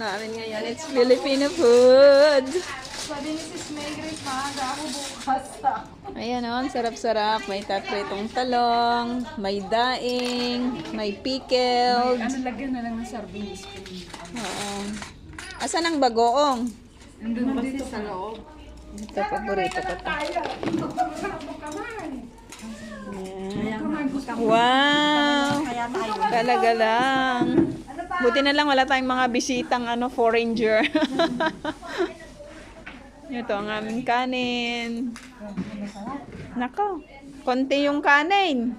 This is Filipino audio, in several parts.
namin ngayon. It's Filipino food. Sabi ni Sis May Grace, maaga ako bukas. Ayan o, ang sarap-sarap. May tapritong talong, may daing, may pickled. Ano, lagyan na lang ng sardine spoon. Oo. Asan ang bagoong? Nandun ba dito sa loob? Ito, paborito ko to. Ayan. Wow! Talaga lang. Buti na lang wala tayong mga bisitang ano, foreigner. Ito ang aming kanin. Nako, konti yung kanin.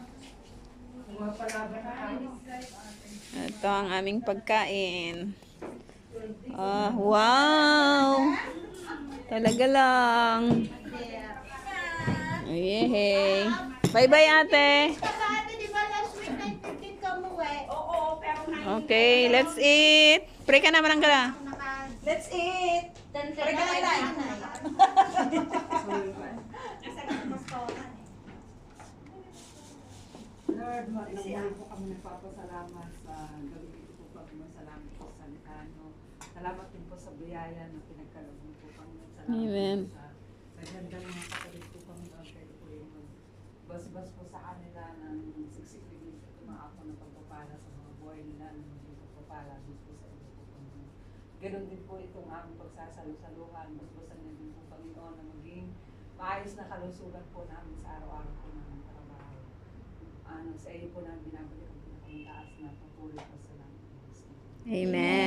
Ito ang aming pagkain. Ah, wow! Talaga lang. Yehey. Bye-bye, ate. Okay, let's eat. Pray ka naman ang gala. Let's eat! Pwede ka na Lord, muli po kami nagpapasalamat sa gabi ito po pagmasalamat po sa Litano. Salamat din po sa biyaya na pinagkaloob niyo po kami. Salamat Amen. sa, sa ganda ng mga kapatid po kami. Lord, kayo po yung magbasbas po sa kanila ng siksik bigay sa tumaako ng pagpapala sa mga buhay nila ng maging pagpapala din po sa inyo po. Ganon din po itong aming pagsasalo-saluhan. Basbasan niyo din po Panginoon na maging maayos na kalusugan po namin sa araw-araw po namin trabaho ano, sa iyo po namin binabalik ang pinakamataas na papuri po sa namin. Amen.